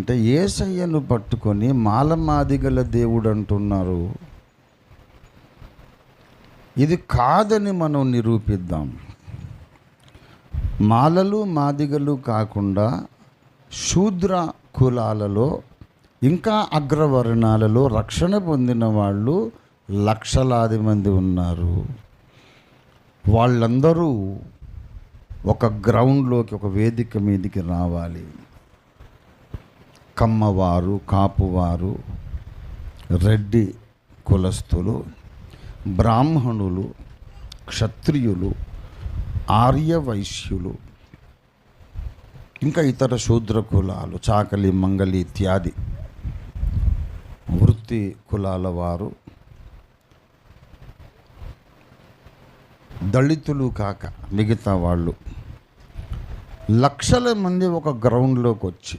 అంటే ఏసయ్యను పట్టుకొని మాలమాదిగల దేవుడు అంటున్నారు ఇది కాదని మనం నిరూపిద్దాం. మాలలు మాదిగలు కాకుండా శూద్ర కులాలలో ఇంకా అగ్రవర్ణాలలో రక్షణ పొందిన వాళ్ళు లక్షలాది మంది ఉన్నారు. వాళ్ళందరూ ఒక గ్రౌండ్లోకి ఒక వేదిక మీదకి రావాలి. కమ్మవారు కాపువారు రెడ్డి కులస్థులు బ్రాహ్మణులు క్షత్రియులు ఆర్య వైశ్యులు ఇంకా ఇతర శూద్ర కులాలు చాకలి మంగలి ఇత్యాది వృత్తి కులాల వారు దళితులు కాక మిగతా వాళ్ళు. లక్షల మంది ఒక గ్రౌండ్లోకి వచ్చి